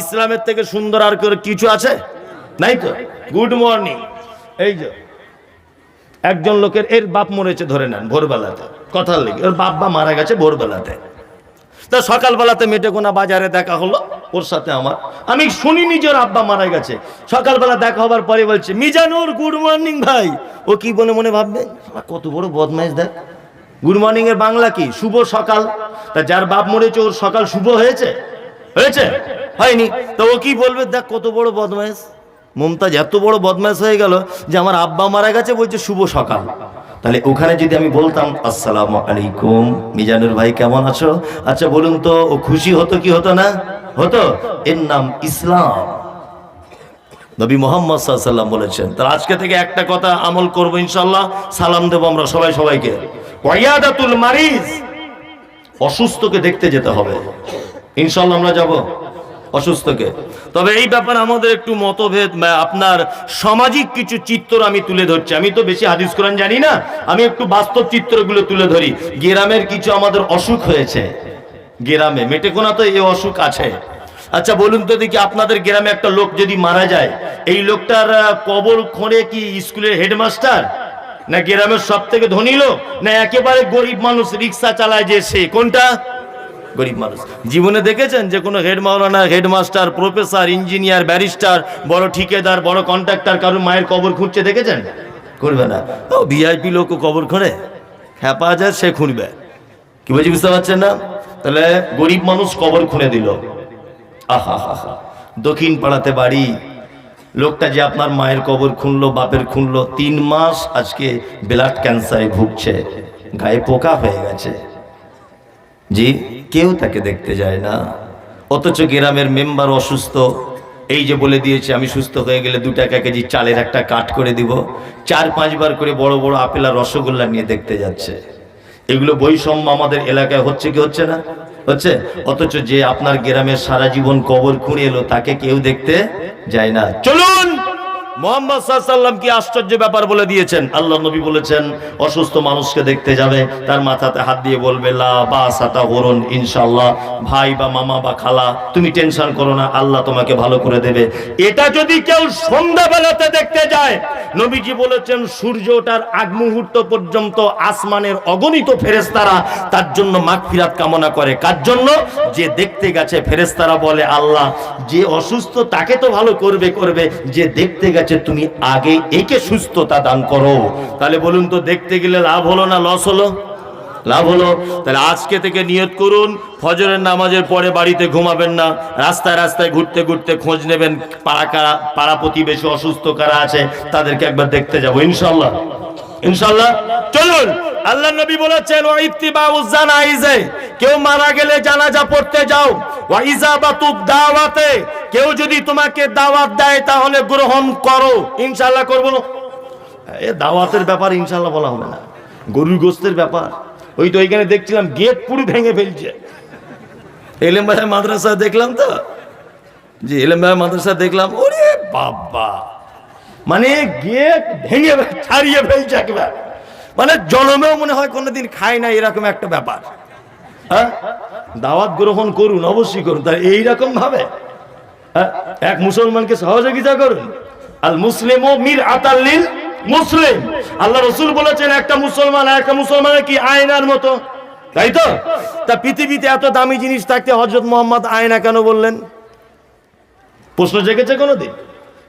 ইসলামের থেকে সুন্দর আর করে কিছু আছে? নাই তো? গুড মর্নিং এই যে, একজন লোকের এর বাপ মরেছে ধরে নেন ভোরবেলাতে। কথার লেগে, ওর বাপ বা মারা গেছে ভোরবেলাতে। তা সকালবেলাতে মেটেকোনা বাজারে দেখা হলো, ওর সাথে আমার। আমি শুনি নিজের আব্বা মারা গেছে। সকালবেলা দেখা হবার পরে বলছে, মিজানুর গুড মর্নিং ভাই। ও কি বলে মনে ভাববে? কত বড় বদমাইশ দেখ। গুড মর্নিং এর বাংলা কি? শুভ সকাল। তা যার বাপ মরেছে, ওর সকাল শুভ হয়েছে? হয়েছে? হয়নি। তো ও কি বলবে? দেখ কত বড় বদমাইশ। মমতাজ, এত বড় বদমাইশ হয়ে গেল যে আমার আব্বা মারা গেছে, বলছে শুভ সকাল। তাহলে ওখানে যদি আমি বলতাম, আসসালামু আলাইকুম, মিজানুর ভাই কেমন আছো? আচ্ছা বলুন তো, ও খুশি হতো কি হতো না? হতো? এর নাম ইসলাম। নবী মোহাম্মদ সাল্লাম বলেছেন, তাহলে আজকে থেকে একটা কথা আমল করব ইনশাল্লাহ সালাম দেবো আমরা সবাই সবাইকে। ওয়াইয়াদাতুল মারিজ, অসুস্থকে দেখতে যেতে হবে। ইনশাল্লাহ আমরা যাব। অসুস্থকে। তবে এই ব্যাপারে আমাদের একটু মতভেদ আপনার সামাজিক কিছু চিত্র আমি তুলে ধরছি। আমি তো বেশি হাদিস কোরআন জানি না, আমি একটু বাস্তব চিত্রগুলো তুলে ধরি। গ্রামের কিছু আমাদের অসুখ হয়েছে। গ্রামে, মেটেকোনা তো এই অসুখ আছে। আচ্ছা বলুন তো দেখি আপনাদের গ্রামে একটা লোক যদি মারা যায়, এই লোকটার কবর খোঁড়ে কি স্কুলের হেডমাস্টার? না গ্রামের সব থেকে ধনী লোক? না একেবারে গরিব মানুষ রিক্সা চালায় যে সে? কোনটা? গরিব মানুষ। জীবনে দেখেছেন যে কোনো হেড মাওলানা হেডমাস্টার, প্রফেসর, ইঞ্জিনিয়ার, ব্যারিস্টার, বড় ঠিকাদার, বড় কন্ট্রাক্টর, কারোর মায়ের কবর খুঁজছে দেখেছেন? করবে না। ও ভিআইপি লোকও কবর খোঁড়ে? খ্যাপা যায়, সে খুঁড়বে। কি বলছি, বুঝতে পারছেন না? তাহলে গরিব মানুষ কবর খুঁড়ে দিল। আহা, হা হা। দক্ষিণ পাড়াতে বাড়ি। লোকটা যে আপনার মায়ের কবর খুনলো বাপের খুনলো তিন মাস আজকে ব্লাড ক্যান্সারে ভুগছে। গায়ে পোকা হয়ে গেছে। জি, কেউ তাকে দেখতে যায় না। অথচ গ্রামের মেম্বার অসুস্থ। এই যে বলে দিয়েছে, আমি সুস্থ হয়ে গেলে দু টাকা কেজি চালের একটা কাট করে দিব। চার পাঁচবার করে বড় বড় আপেল আর রসগোল্লা নিয়ে দেখতে যাচ্ছে। এগুলো বৈষম্য আমাদের এলাকায় হচ্ছে কি হচ্ছে না? হচ্ছে? অথচ যে আপনার গ্রামের সারা জীবন কবর খুঁড়ে এলো, তাকে কেউ দেখতে যায় না। চলুন! মোহাম্মদ সাল্লাম কি আশ্চর্য ব্যাপার বলে দিয়েছেন? আল্লাহ নবী বলেছেন, অসুস্থ মানুষকে দেখতে যাবে, তার মাথাতে হাত দিয়ে বলবে ইনশাল্লাহ ভাই বা মামা বা খালা, তুমি টেনশন করো না, আল্লাহ তোমাকে ভালো করে দেবে। এটা যদি কেউ সন্ধ্যাবেলাতে দেখতে যায়, নবীজি বলেছেন, সূর্য ওঠার আগ মুহূর্ত পর্যন্ত আসমানের অগণিত ফেরেস্তারা তার জন্য মাগফিরাত কামনা করে। কার জন্য? যে দেখতে গেছে ফেরেস্তারা বলে, আল্লাহ, যে অসুস্থ তাকে তো ভালো করবে করবে। যে দেখতে গেছে তুমি আগে একে সুস্থতা দান করো। তাহলে বলুন তো, দেখতে গেলে লাভ হলো না লস হলো? লাভ হলো? তাহলে আজকে থেকে নিয়ত করুন, ফজরের নামাজের পরে বাড়িতে ঘুমাবেন না। রাস্তায় রাস্তায় ঘুরতে ঘুরতে খোঁজ নেবেন পাড়া কারা, পাড়া প্রতিবেশী অসুস্থ কারা আছে, তাদেরকে একবার দেখতে যাব ইনশাল্লাহ ইনশাল্লাহ চলুন। আল্লাহ নবী বলেছেন ও ইত্তিবাউ জানাইজে। কেউ মারা গেলে জানাজা পড়তে যাও। ওয়া ইজাবাতু দাওয়াতে। কেউ যদি তোমাকে দাওয়াত দেয়, তাহলে গ্রহণ করো। ইনশাল্লাহ করব এ দাওয়াতের ব্যাপার ইনশাল্লাহ বলা হবে না। গরুর গোস্তের ব্যাপার। ওই তো ওইখানে দেখছিলাম গেট পুরো ভেঙে ফেলছে। এলেম ভাই মাদ্রাসা দেখলাম তো? জি, এলেম ভাই মাদ্রাসা দেখলাম, ওরে বাবা! মানে গেট ভেঙে ছাড়িয়ে ফেলছে একবার। মানে জনমেও মনে হয় কোনোদিন খায় না, এরকম একটা ব্যাপার। হ্যাঁ? দাওয়াত গ্রহণ করুন, অবশ্যই করুন। তার এইরকম ভাবে? এক মুসলমানকে সহযোগিতা করুন। আল মুসলিম ও মির আতাল্লিল মুসলিম। আল্লাহ রসুল বলেছেন, একটা মুসলমান একটা মুসলমানের কি আয়নার মতো? তাই তো? তা পৃথিবীতে এত দামি জিনিস থাকতে হজরত মোহাম্মদ আয়না কেন বললেন? প্রশ্ন জেগেছে কোনোদিন?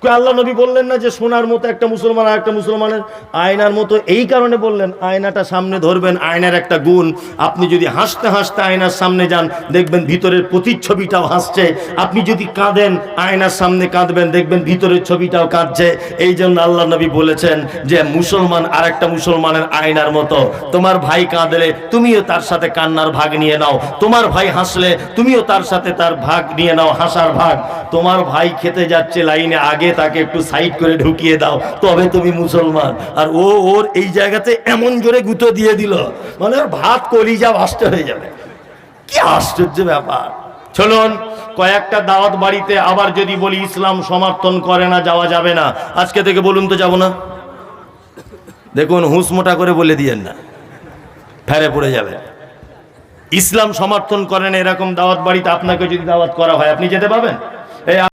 আল্লাহ নবী বললেন না যে সোনার মতো একটা মুসলমান আর একটা মুসলমানের? আয়নার মতো এই কারণে বললেন, আয়নাটা সামনে ধরবেন, আয়নার একটা গুণ। আপনি যদি হাসতে হাসতে আয়নার সামনে যান, দেখবেন ভিতরের প্রতিচ্ছবিটাও হাসছে। আপনি যদি কাঁদেন, আয়নার সামনে কাঁদবেন, দেখবেন ভিতরের ছবিটাও কাঁদছে। এই জন্য আল্লাহ নবী বলেছেন যে, মুসলমান আর একটা মুসলমানের আয়নার মতো। তোমার ভাই কাঁদলে তুমিও তার সাথে কান্নার ভাগ নিয়ে নাও। তোমার ভাই হাসলে তুমিও তার সাথে তার ভাগ নিয়ে নাও, হাসার ভাগ। তোমার ভাই খেতে যাচ্ছে লাইনে, আগে তাকে একটু সাইড করে ঢুকিয়ে দাও, তবে তুমি মুসলমান। আর ও ওর এই জায়গাতে এমন জোরে গুঁতো দিয়ে দিল মানে ওর ভাত কলিজা ভাষ্ট হয়ে যাবে। কি আশ্চর্য ব্যাপার। চলুন, কয়েকটা দাওয়াত বাড়িতে আবার যদি বলি ইসলাম সমর্থন করে না, যাওয়া যাবে না। আজকে থেকে বলুন তো যাব না। দেখুন হুঁস মোটা করে বলে দিয়েন না। ফেরে পড়ে যাবে ইসলাম সমর্থন করেন এরকম দাওয়াত বাড়িতে আপনাকে যদি দাওয়াত করা হয়, আপনি যেতে পাবেন এই